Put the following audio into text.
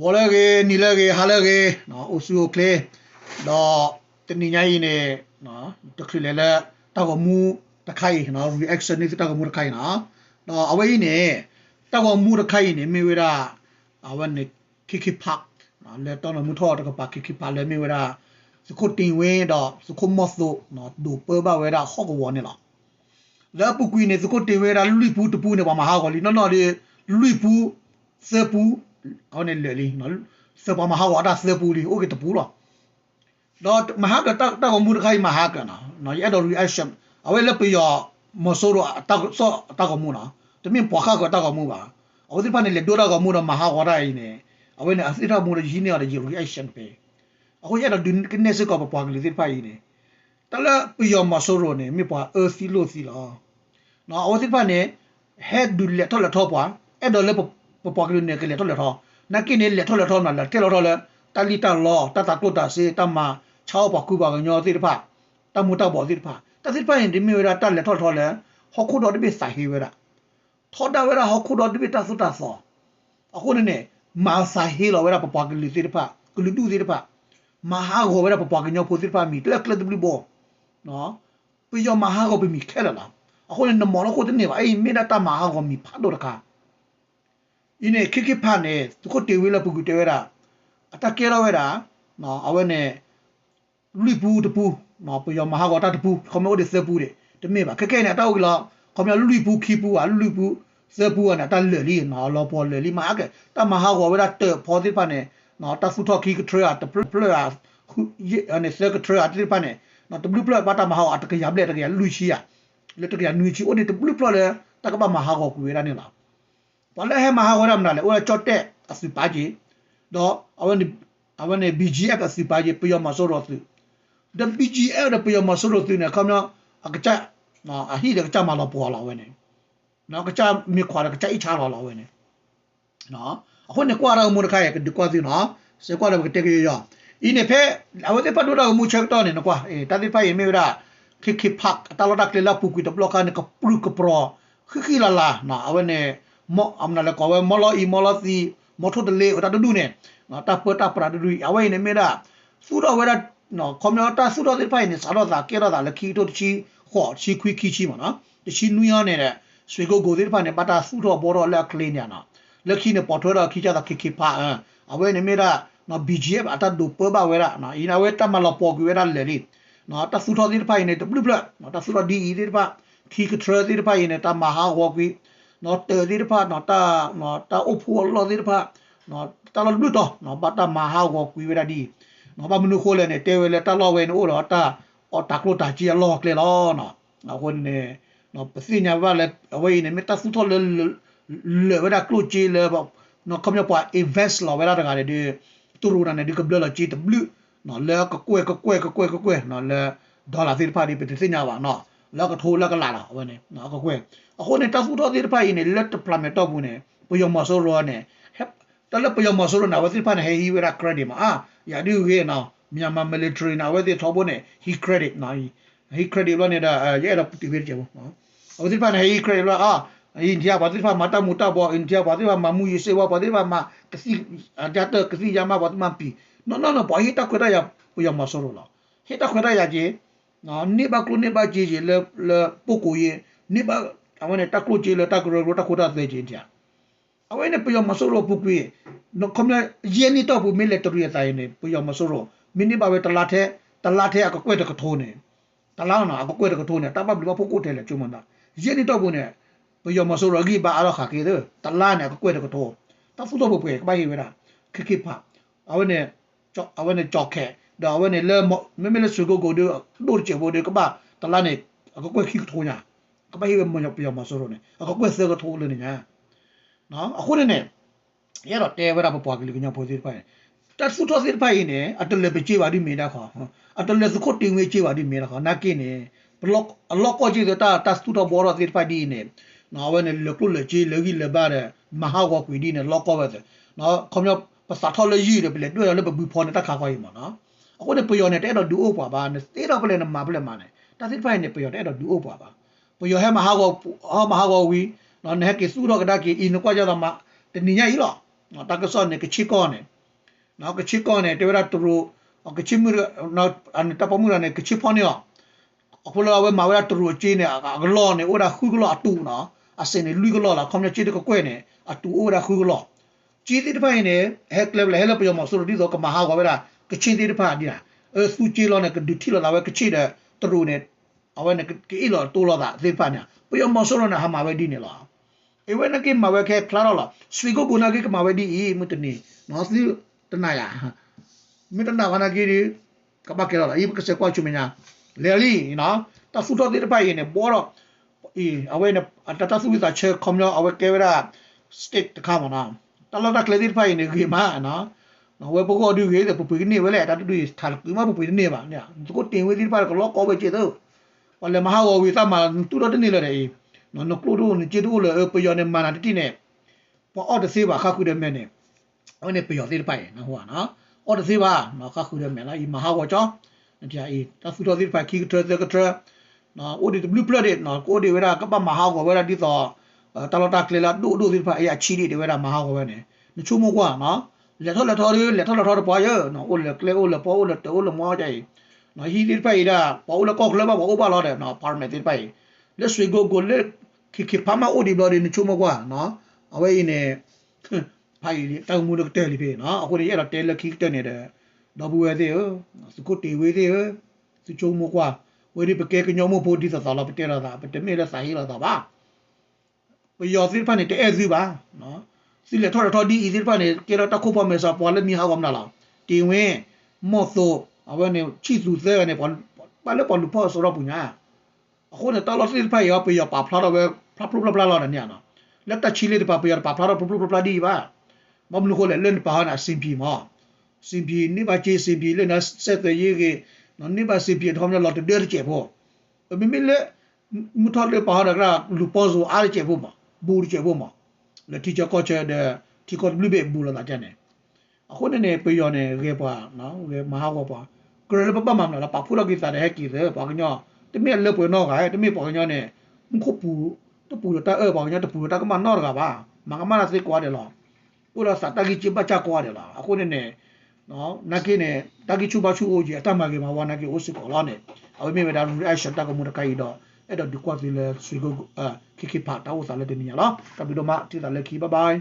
ဝေါ်လည်းကေနီလည်းကေဟာလည်းကေနော်အိုဆူကလေတော့တနင်္ဂနွေနေ့နော်တခရလေလေတောက်ကမူတခိုင်နော် reaction နေတောက်ကမူတခိုင်နော်တော့အဝေးနေတောက်ကမူတခိုင်နေမေဝရာအဝနေခိခိ pak နော်လေတော့မူထောတကပါခိခိ pa လေမေဝရာစခုတင်ဝင်းတော့စခုမော့ဆိုနော်ဒူပဘဝရာဟော့ကဝနေလားလဲပုကွေနေစခုတင်ဝဲတာလူလိပူတပူနေပါမဟာကောလီနော်နော်ဒီလူလိပူစပူ အော်နေလေလီနော်စပမဟာဝတာစပူလီโอเคတပူလားတော့မဟာကတက်တက်မှုတခိုင်မဟာကနော်နော်ရတော့ reaction အဝဲလက်ပြရမဆိုးတော့တက်ဆော့တက်ကမှုနော်တမင်ပွားခါကတက်ကမှုပါအဝဲဒီပနေလေဒိုရကမှုတော့မဟာဝတာအင်းနေအဝဲနေအစစ်ထမှုရင်းနေရတဲ့ reaction ပဲအခုရတော့ဒီကနေစကောပွားကလေးဒီဖိုင်နေတလပြရမဆိုးတော့နေမြပွား earthy လို့စီလားနော်အဝဲဒီပနေ head ဒူလက်ထော်လက်ထော်ပွားအဲ့တော့လေပ ပွားကလေးနေကလေးထော်လက်ထော်နကိနေလက်ထော်လက်ထော်နာလက်တဲလော်လက်တလီတလောတတကုတစေတမချောပကူပါကညောတိတဖတမှုတော့ပေါ်တိတဖတတိဖရင်ဒီမီဝရတက်လက်ထော်ထော်လက်ဟခုတော်ဒီပိစာဟီဝရထော်တာဝရဟခုတော်ဒီပိတသုတသောအခုနေမာစာဟီလောဝရပပွားကလေးတိတဖကလူတူတိတဖမဟာဂောဝရပပွားကညောဖို့တိတဖမီတက်လက်ဒဘလဘောနော်ပြီးတော့မဟာဂောပိမီခဲလာလားအခုနေမော်လခုတနေပါအေးမေဒတာမဟာဂောမီဖတ်တော့တကား 이내 키키판에 그때 위로 보고 때라 아따 깨라외라 뭐 아원에 루리부 드부 뭐 보여 마하고 따 드부 거머고 데스부데 드메 봐 그게나 따오기라 거면 루리부 키부 아 루리부 세부아나 달르리 나로 볼르리 마게 따 마하고 왜라 떠 포디판에 나 따수토 키크 트레아 더 플레아 아니 세크 트레아 트리판에 나 더블 플레아 바타 마하고 아따 그 야블레 그 루시야 레트 그 누이치 오데 더블 플레아 따가 마하고 그왜라니 나 walahi mahawara mnale ora chotte asipaje do awan awan bgf asipaje piyo masoro tu the bgf the piyo masoro tu ne kamya akacha ma ahi de kacha ma la po la wene no kacha mi kwa la kacha icha la la wene no ako ne kwa ra mu ka ya de kwa tu no se kwa la te ke yo ine phe awan te pa do da mu chek to ne no kwa e ta ti pa ye mi ra khik khik phak ta la dak le la pu ku de block ka ne ka pru ka pro khik khik la la na awan ne မော့အမနာလကောဝဲမော်လော်အီမော်လော်စီမော်ထုတ်တလေတာတူတူနဲ့ငါတပတာပရာတူတူအဝဲနေမေတာစူတော့ဝဲတာနော်ကွန်ပျူတာစူတော့ဒီဖိုင်နေစတော့တာကဲတော့တာလခီတို့တချီခေါ်ချီခွီခီချီမနော်တချီနူးရနေတဲ့ဆွေကိုကိုသေးဖိုင်နေပတာစူတော့ဘောတော့လက်ကလေးညာနော်လက်ခီနေပေါ်ထွက်တော့ခီချတာခီခီပါအဝဲနေမေတာနော် BGF အတတ်ဒူပဘဝဲတာနော်အင်းအဝဲတမလပေါ်ကွေတာလေလီနော်တဆူတော်ဒီဖိုင်နေ W နော်တဆူတော် DE ဒီဖာခီကထရဒီဖိုင်နေတမဟာဝကွီ နော်တေဒီဖာနော်တာနော်တာအဖို့လောဒီဖာနော်တာလဘလူတော့နော်ဘတာမဟာဟောကွီဝဲရဒီနော်ဘာမနုခိုးလဲနဲ့တဲဝဲလဲတလောဝဲနို့တော့တာအော်တာကလိုတာကြီးလောကလေလောနော်နော်ဟိုနေနော်ပစိညာဘာလဲအဝေးနေမတဆူထော်လဲလဲဝဲတာကလိုကြီးလဲဘောနော်ကမ္ဘာပွား invest လောဝဲတာတကားလေဒီတူရူနာနေဒီကဘလလာကြီးတဘလူနော်လဲကကွဲကကွဲကကွဲကကွဲနော်လဲဒေါ်လာသစ်ပါဒီပတိစညာပါနော် လောကထိုးလောကလာလာဝဲနေနော်ကကွဲအခုနေတဆူထော်သစ်ပါရင်လက်တပလမတော့ဘူးနေပယမဆိုရောနေဟက်တလပယမဆိုရောနာဝသစ်ပါနေဟေဟီဝဲတာ credit မှာအာယာဒီကေနော်မြန်မာ military နာဝဲတဲ့ထောဖို့နေ he credit နော် he credit လို့နေတာရဲတော့တီဗီချေဘောနော်အခုဒီပါနေ he credit လို့အာအိန္ဒိယဘာတိဖာမတာမူတာဘောအိန္ဒိယဘာတိဖာမမူယေစေဝဘာတိဖာမကစီအကြတကစီယမဘာတမပီနော်နော်နော်ဘာဟိတခွရရပူယမဆောရလာဟိတခွရရကြီး နော်နိဘကလုနိဘကြီးကြီးလေလေပုကိုယေနိဘအဝနဲ့တကလုကြီးလေတကလုတခုတာသေးကြီးကြအဝနဲ့ပူယမဆောရပုကွေနော်ခမယေနီတော့ဘူးမီလက်တရီတိုင်းနေပူရမဆိုရောမင်းနေပါပဲတလာထဲတလာထဲအကကွဲ့တကထိုးနေတလာနာအကကွဲ့တကထိုးနေတပတ်ဘလဖို့ကိုတဲလေကျုံမတာယေနီတော့ဘူး နေပူရမဆိုရောဂီပါအရခါကေတဲ့တလာနေအကကွဲ့တကထိုးတဖူတော့ဘူးပဲကပိုင်ဝဲတာခိခိပါအဝနဲ့ကြောက်အဝနဲ့ကြောက်ခဲဒါအဝနဲ့လဲမမလဲဆူကိုကိုတို့တို့ချေဖို့ဒီကပါတလာနေအကကွဲ့ခိထိုးညာကပိုင်ဝဲမညပူရမဆိုရောနေအကကွဲ့စကထိုးလေညာနော်အခုနေရတော့တဲဝရပပွားကလေးကညဖိုးသေးပိုင်တတ်ဖူတော်သေးပိုင်နေအတလည်းပကြေပါဒီမေတာခါအတလည်းစခုတ်တင်ဝေးကြေပါဒီမေတာခါနာကိနေဘလော့အလော့ကိုကြေတာတတ်ဖူတော်ဘောရသေးပိုင်ဒီနေနော်ဝဲနေလကုလကြေလကြီးလပါတဲ့မဟာဝကွေဒီနေလော့ကောပဲနော်ခေါမြောပစာထော်လေကြီးတယ်ပြလေတွေ့ရလည်းဘူဖော်နေတာခါခွာကြီးမနော် အခုနေပယောနေတဲ့တော့ဒူအိုပါပါနေတေတော့ပြလေနမှာပြလေမနေတတ်သေးပိုင်နေပယောတဲ့တော့ဒူအိုပါပါပယောဟဲမဟာဝဟောမဟာဝဝီနော်နေကေစုတော့ကဒါကေအင်းကွာကြတော့မတနေရကြီးတော့နော်တကဆောနေကချီကောနေနော်ကချီကောနေတေဝရတူကချီမူနော်အန်တပမူရနေကချီဖောနေရောအခုလောဝဲမဝဲတူချီနေအကလောနေဥရာခုကလောအတူနော်အစနေလူကလောလာခွန်ချီတကကွဲနေအတူဥရာခုကလောချီတိတဖိုင်နေဟက်လဘလဟဲလပယောမဆိုဒီတော့ကမဟာဝဲတာ ကချီတိတဖာဒီလားအဲစူချီလောနေကဒူတီလောလာဝဲကချီတဲ့တူနေအဝဲနေကေလောတိုလောတာသေဖာနေပယောမဆိုရနေဟာမဝဲဒီနေလား ewe na ke mawe ke claro la swigo guna ke mawe di i mutni no si tana ya mi tana wana ke ri ka ba ke la i ke se kwa chu menya le li no ta su to de pa yi ne bo ro i awe ne ta ta su ta che khom yo awe ke ra stick ta kha ma na ta lo ta kle di pa yi ne ke ma no no we bo ko du ke de pu pu ni we le ta du ta ku ma pu pu ni ba ne ko tin we di pa ko lo ko we che to wala ma ha wo wi ta ma tu ro de ni le de နော်နကလိုတို့နေကျေတို့လေပယောနေမာနာတိနေပေါ်အော်တသေးပါခခုတဲ့မဲ့နေဟိုနေပယောသေးပိုင်နော်ဟိုကနော်အော်တသေးပါနော်ခခုတဲ့မဲ့လာဤမဟာဝကြောတရားဤတဆူတော်သေးပိုင်ခိကထတဲ့ကထနော်အိုဒီဘလူးပလက်နော်ကိုဒီဝရကပမဟာဝဝရဒီတော့တလောတာကလေလာဒိုဒိုသေးပိုင်အချီဒီဝရမဟာဝဝနေနချိုးမကွာနော် လက်ထောလက်ထောလေးလက်ထောလက်ထောပေါ်ရနော်အိုလကလေအိုလပေါ်အိုလတိုလမောကြိုင်နော်ဟီဒီပိုင်ဒါပေါ်လကောက်လဘဘောပါလာတယ်နော်ပါမက်သေးပိုင်လက်ဆွေကိုကိုလက်ခိခိဖာမအိုဒီဘလော်ဒီနချိုမကွာနော်အဝဲနေဖိုင်တောင်မူတော့တဲလီဖေနော်အခုဒီရတော့တဲလခိတဲနေတယ်တော့ဘူးဝဲသေးစကုတီဝဲသေးစချိုမကွာဝဲဒီပကဲကညောမဖို့ဒီသာလာပတဲလာတာပတမေလာစာဟီလာတာပါပယောစစ်ဖာနေတဲအဲစီပါနော် စီလက်ထော်ထော်ဒီအီစစ်ဖာနေကေရတခုပမေစာပေါ်လက်မီဟာဝမနာလာတီဝင်းမော့သောအဝဲနေချီစုသဲနေပေါ်ပါလေပေါ်လူပေါ်ဆိုတော့ပူညာအခုနဲ့တော်လို့စစ်ဖိုင်ရောပြရပါဖလာတော့ပဲဖလာဖလာဖလာလာနေနော်လက်တချီလေးတပါပြရပါဖလာတော့ဖလာဖလာဒီပါမမလူကိုလည်းလင်းပါနာစင်ပီမစင်ပီနေပါချေစင်ပီလည်းနဆက်တဲ့ရေးကနော်နေပါစင်ပီထောင်းလော်တတဲ့ချေဖို့မမလေမထော်လေပါရကလူပေါ်ဆိုအားချေဖို့မဘူချေဖို့မ လက်တီချကောချေတဲ့တီကောဘလူဘေဘူလာတဲ့နေအခုနေပြရနေရေပါနော်ရေမဟာဘောပါကရလပပမမလာပါဖူလကိစားတဲ့ဟက်ကီတဲ့ပါကညောတမက်လက်ပွေတော့ကဲတမက်ပေါ်ညနဲ့မခုပူတပူတအဲပေါ်ညတပူတကမနော်ကပါမကမလာစိကွာတယ်လားကိုလာစတကီချိပချကွာတယ်လားအခုနဲ့နော်နကိနဲ့တကီချူပါချူအိုကြီးအတမကေမှာဝါနကေ အိုစကောလာနဲ့အဝိမေဝဒါရူအရှတကမှုတကိုင်တော့အဲ့တော့ဒီကွာစီလဲဆွေကိုအခီခီပါတောက်စားလက်တင်ညာလားတပီတော့မတိတာလက်ခီဘိုင်ဘိုင်